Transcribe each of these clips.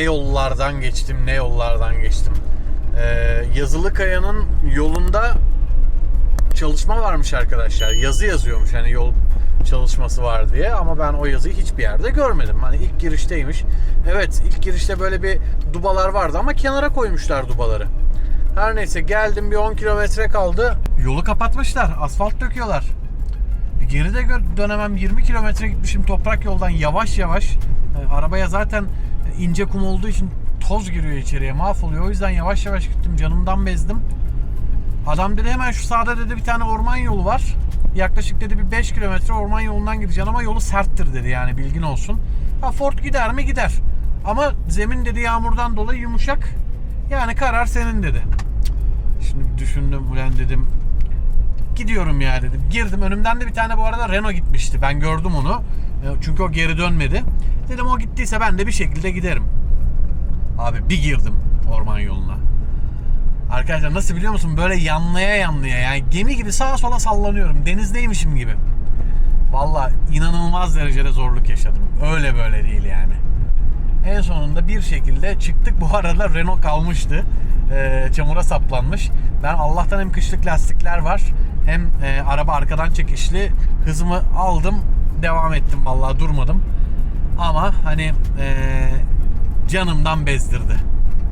ne yollardan geçtim, ne yollardan geçtim. Ee, Yazılı Kaya'nın yolunda çalışma varmış arkadaşlar. Yazı yazıyormuş hani yol çalışması var diye ama ben o yazıyı hiçbir yerde görmedim. Hani ilk girişteymiş. Evet ilk girişte böyle bir dubalar vardı ama kenara koymuşlar dubaları. Her neyse geldim bir 10 kilometre kaldı. Yolu kapatmışlar. Asfalt döküyorlar. E, Geri de gö- dönemem 20 kilometre gitmişim toprak yoldan yavaş yavaş. E, arabaya zaten ince kum olduğu için toz giriyor içeriye mahvoluyor. O yüzden yavaş yavaş gittim canımdan bezdim. Adam dedi hemen şu sağda dedi bir tane orman yolu var. Yaklaşık dedi bir 5 kilometre orman yolundan gideceksin ama yolu serttir dedi yani bilgin olsun. Ha Ford gider mi gider. Ama zemin dedi yağmurdan dolayı yumuşak. Yani karar senin dedi. Şimdi düşündüm ulan dedim gidiyorum ya dedim. Girdim önümden de bir tane bu arada Renault gitmişti. Ben gördüm onu. E, Çünkü o geri dönmedi. Dedim o gittiyse ben de bir şekilde giderim. Abi bir girdim orman yoluna. Arkadaşlar nasıl biliyor musun? Böyle yanlaya yanlaya yani gemi gibi sağa sola sallanıyorum. Denizdeymişim gibi. Valla inanılmaz derecede zorluk yaşadım. Öyle böyle değil yani. En sonunda bir şekilde çıktık. Bu arada Renault kalmıştı. Ee, çamura saplanmış. Ben Allah'tan hem kışlık lastikler var hem e, araba arkadan çekişli. Hızımı aldım. Devam ettim vallahi durmadım. Ama hani e, canımdan bezdirdi.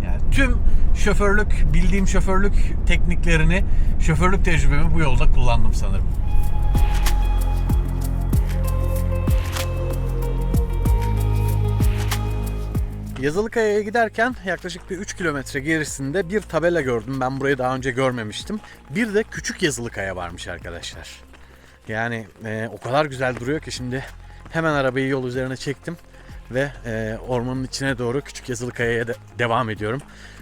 Yani tüm şoförlük, bildiğim şoförlük tekniklerini, şoförlük tecrübemi bu yolda kullandım sanırım. Yazılıkaya'ya giderken yaklaşık bir 3 kilometre gerisinde bir tabela gördüm. Ben burayı daha önce görmemiştim. Bir de küçük Yazılıkaya varmış arkadaşlar. Yani e, o kadar güzel duruyor ki şimdi hemen arabayı yol üzerine çektim ve e, ormanın içine doğru küçük Yazılıkaya'ya de devam ediyorum.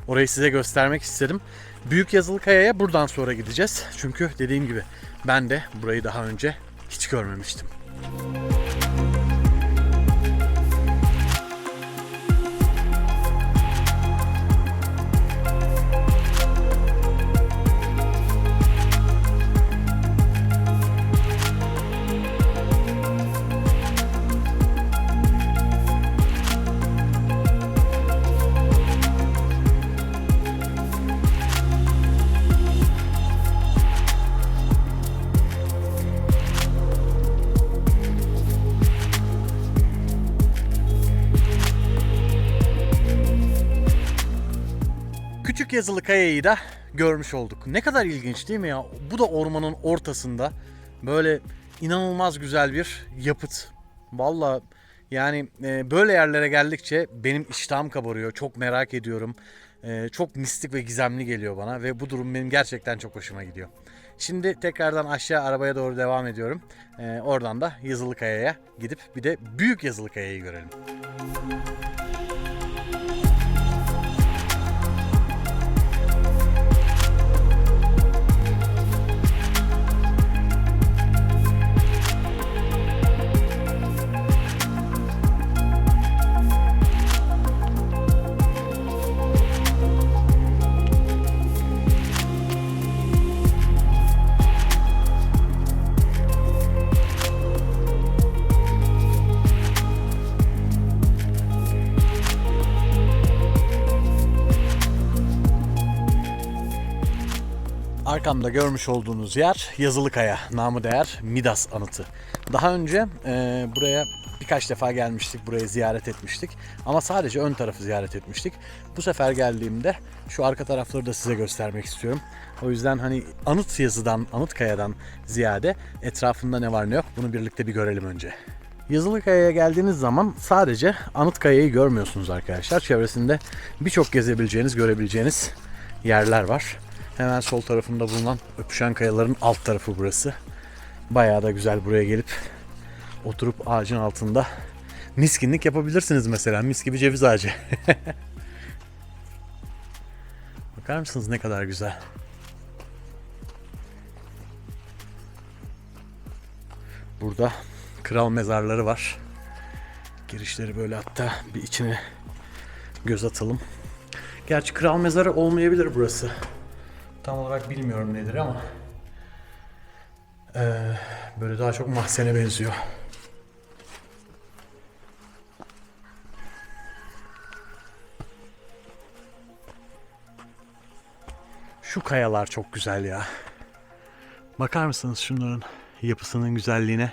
Orayı size göstermek istedim. Büyük Yazılıkaya'ya buradan sonra gideceğiz. Çünkü dediğim gibi ben de burayı daha önce hiç görmemiştim. Küçük yazılı kayayı da görmüş olduk. Ne kadar ilginç değil mi ya? Bu da ormanın ortasında böyle inanılmaz güzel bir yapıt. Valla yani e, böyle yerlere geldikçe benim iştahım kabarıyor. Çok merak ediyorum. E, çok mistik ve gizemli geliyor bana ve bu durum benim gerçekten çok hoşuma gidiyor. Şimdi tekrardan aşağı arabaya doğru devam ediyorum. E, oradan da Yazılı Kaya'ya gidip bir de Büyük Yazılı Kaya'yı görelim. Arkamda görmüş olduğunuz yer Yazılıkaya, namı değer Midas anıtı. Daha önce e, buraya birkaç defa gelmiştik, burayı ziyaret etmiştik. Ama sadece ön tarafı ziyaret etmiştik. Bu sefer geldiğimde şu arka tarafları da size göstermek istiyorum. O yüzden hani anıt yazıdan, anıt kayadan ziyade etrafında ne var ne yok bunu birlikte bir görelim önce. Yazılıkaya'ya geldiğiniz zaman sadece Anıtkaya'yı görmüyorsunuz arkadaşlar. Çevresinde birçok gezebileceğiniz, görebileceğiniz yerler var. Hemen sol tarafında bulunan öpüşen kayaların alt tarafı burası. Bayağı da güzel buraya gelip oturup ağacın altında miskinlik yapabilirsiniz mesela. Mis gibi ceviz ağacı. Bakar mısınız ne kadar güzel. Burada kral mezarları var. Girişleri böyle hatta bir içine göz atalım. Gerçi kral mezarı olmayabilir burası. Tam olarak bilmiyorum nedir ama ee, böyle daha çok mahzene benziyor. Şu kayalar çok güzel ya. Bakar mısınız şunların yapısının güzelliğine?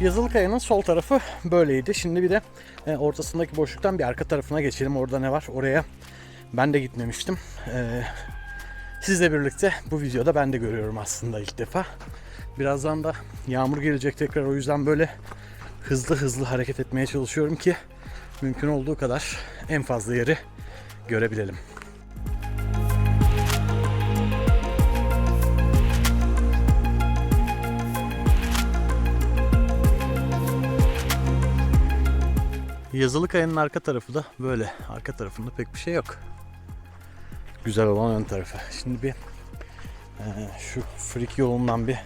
Yazılı kayanın sol tarafı böyleydi. Şimdi bir de e, ortasındaki boşluktan bir arka tarafına geçelim. Orada ne var? Oraya ben de gitmemiştim. E, sizle birlikte bu videoda ben de görüyorum aslında ilk defa. Birazdan da yağmur gelecek tekrar o yüzden böyle hızlı hızlı hareket etmeye çalışıyorum ki mümkün olduğu kadar en fazla yeri görebilelim. Yazılı kayanın arka tarafı da böyle. Arka tarafında pek bir şey yok. Güzel olan ön tarafı. Şimdi bir e, şu frik yolundan bir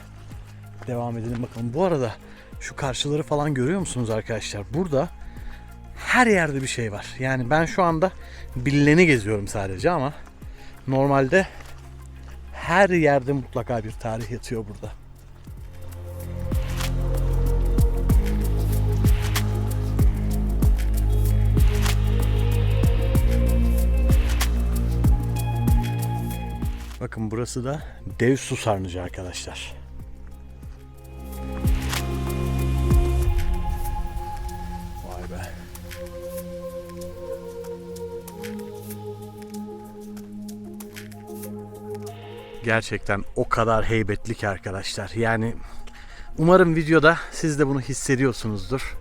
devam edelim bakalım. Bu arada şu karşıları falan görüyor musunuz arkadaşlar? Burada her yerde bir şey var. Yani ben şu anda billeni geziyorum sadece ama normalde her yerde mutlaka bir tarih yatıyor burada. Bakın burası da dev su sarnıcı arkadaşlar. Vay be. Gerçekten o kadar heybetli ki arkadaşlar. Yani umarım videoda siz de bunu hissediyorsunuzdur.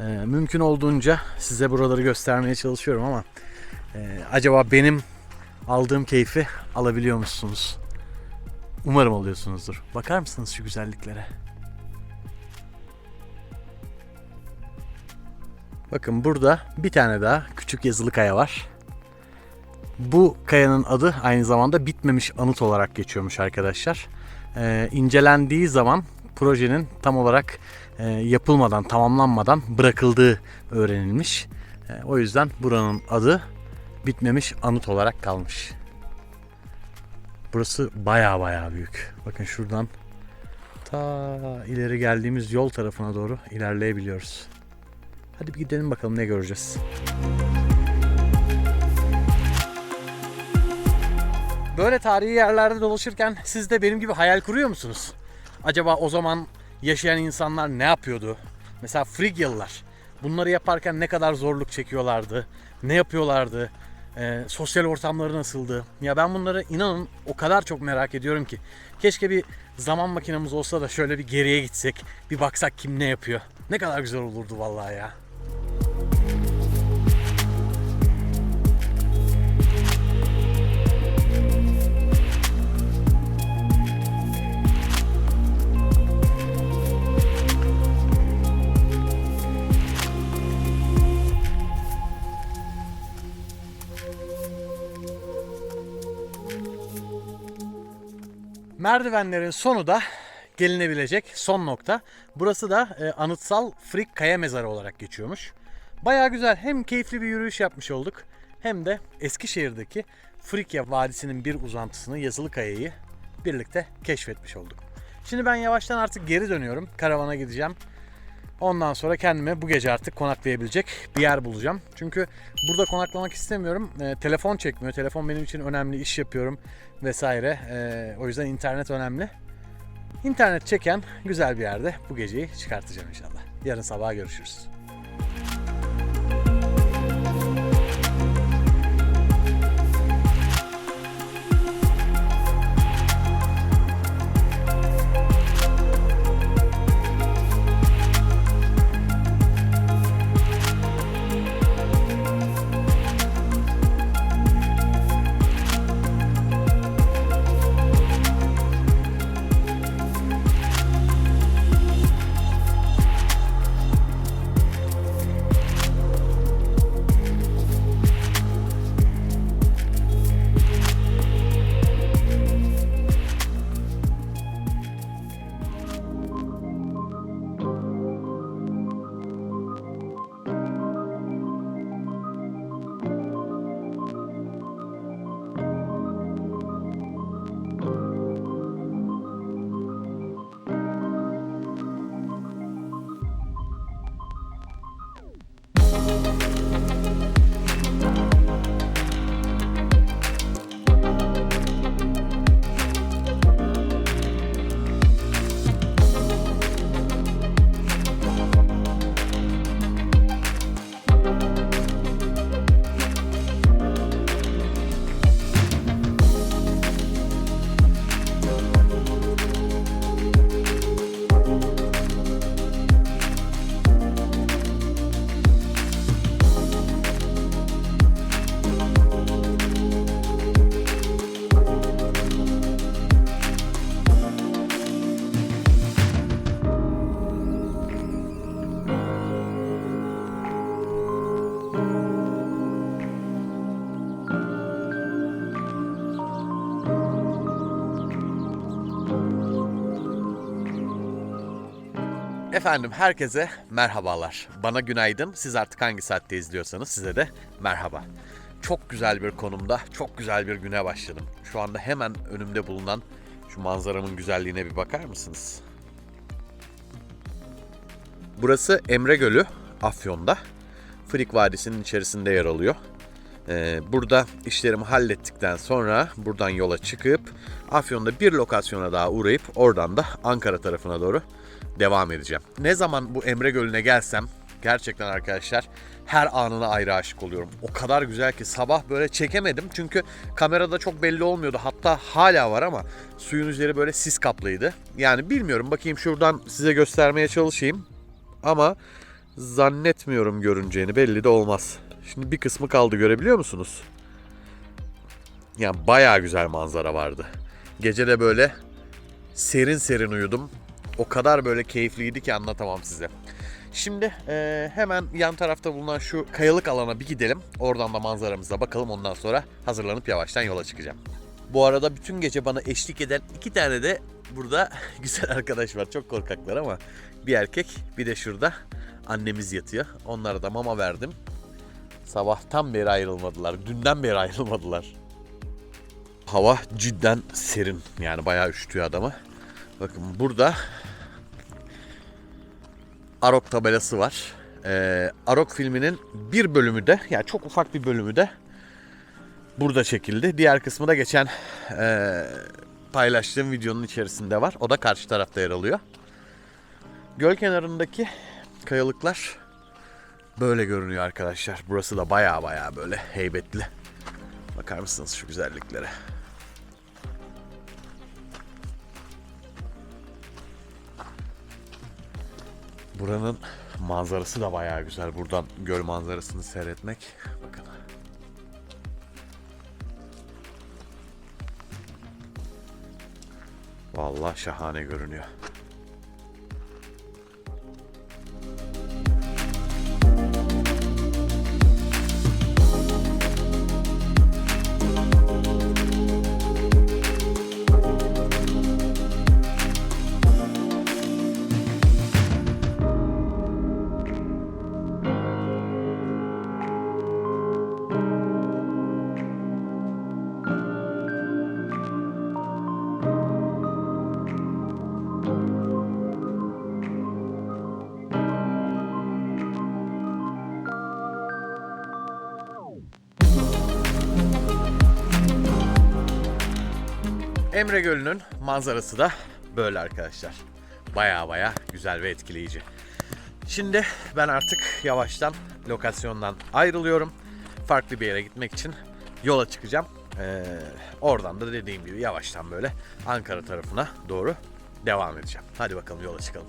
Ee, mümkün olduğunca size buraları göstermeye çalışıyorum ama e, acaba benim aldığım keyfi alabiliyor musunuz? Umarım alıyorsunuzdur. Bakar mısınız şu güzelliklere? Bakın burada bir tane daha küçük yazılı kaya var. Bu kayanın adı aynı zamanda bitmemiş anıt olarak geçiyormuş arkadaşlar. Ee, incelendiği zaman projenin tam olarak e, yapılmadan, tamamlanmadan bırakıldığı öğrenilmiş. E, o yüzden buranın adı bitmemiş anıt olarak kalmış. Burası baya baya büyük. Bakın şuradan ta ileri geldiğimiz yol tarafına doğru ilerleyebiliyoruz. Hadi bir gidelim bakalım ne göreceğiz. Böyle tarihi yerlerde dolaşırken siz de benim gibi hayal kuruyor musunuz? Acaba o zaman yaşayan insanlar ne yapıyordu? Mesela Frigyalılar. Bunları yaparken ne kadar zorluk çekiyorlardı? Ne yapıyorlardı? Ee, sosyal ortamları nasıldı? Ya ben bunları inanın o kadar çok merak ediyorum ki. Keşke bir zaman makinemiz olsa da şöyle bir geriye gitsek. Bir baksak kim ne yapıyor. Ne kadar güzel olurdu vallahi ya. Merdivenlerin sonu da gelinebilecek son nokta. Burası da e, anıtsal Frik Kaya Mezarı olarak geçiyormuş. Baya güzel. Hem keyifli bir yürüyüş yapmış olduk hem de Eskişehir'deki Frikya Vadisi'nin bir uzantısını Yazılı Kaya'yı birlikte keşfetmiş olduk. Şimdi ben yavaştan artık geri dönüyorum. Karavana gideceğim. Ondan sonra kendime bu gece artık konaklayabilecek bir yer bulacağım. Çünkü burada konaklamak istemiyorum. E, telefon çekmiyor. Telefon benim için önemli. iş yapıyorum vesaire. E, o yüzden internet önemli. İnternet çeken güzel bir yerde bu geceyi çıkartacağım inşallah. Yarın sabah görüşürüz. Efendim herkese merhabalar. Bana günaydın. Siz artık hangi saatte izliyorsanız size de merhaba. Çok güzel bir konumda, çok güzel bir güne başladım. Şu anda hemen önümde bulunan şu manzaramın güzelliğine bir bakar mısınız? Burası Emre Gölü, Afyon'da. Frik Vadisi'nin içerisinde yer alıyor. Ee, burada işlerimi hallettikten sonra buradan yola çıkıp Afyon'da bir lokasyona daha uğrayıp oradan da Ankara tarafına doğru devam edeceğim. Ne zaman bu Emre Gölü'ne gelsem gerçekten arkadaşlar her anına ayrı aşık oluyorum. O kadar güzel ki sabah böyle çekemedim çünkü kamerada çok belli olmuyordu. Hatta hala var ama suyun üzeri böyle sis kaplıydı. Yani bilmiyorum bakayım şuradan size göstermeye çalışayım. Ama zannetmiyorum görüneceğini belli de olmaz. Şimdi bir kısmı kaldı görebiliyor musunuz? Yani bayağı güzel manzara vardı. Gece de böyle serin serin uyudum. O kadar böyle keyifliydi ki anlatamam size. Şimdi eee, hemen yan tarafta bulunan şu kayalık alana bir gidelim. Oradan da manzaramıza bakalım. Ondan sonra hazırlanıp yavaştan yola çıkacağım. Bu arada bütün gece bana eşlik eden iki tane de burada güzel arkadaş var. Çok korkaklar ama bir erkek bir de şurada annemiz yatıyor. Onlara da mama verdim. Sabahtan beri ayrılmadılar. Dünden beri ayrılmadılar. Hava cidden serin. Yani bayağı üşütüyor adamı. Bakın burada Arok tabelası var. Ee, Arok filminin bir bölümü de yani çok ufak bir bölümü de burada çekildi. Diğer kısmı da geçen ee, paylaştığım videonun içerisinde var. O da karşı tarafta yer alıyor. Göl kenarındaki kayalıklar böyle görünüyor arkadaşlar. Burası da baya baya böyle heybetli. Bakar mısınız şu güzelliklere? Buranın manzarası da bayağı güzel. Buradan göl manzarasını seyretmek. Bakın. Vallahi şahane görünüyor. Emre Gölü'nün manzarası da böyle arkadaşlar. Baya baya güzel ve etkileyici. Şimdi ben artık yavaştan lokasyondan ayrılıyorum. Farklı bir yere gitmek için yola çıkacağım. Ee, oradan da dediğim gibi yavaştan böyle Ankara tarafına doğru devam edeceğim. Hadi bakalım yola çıkalım.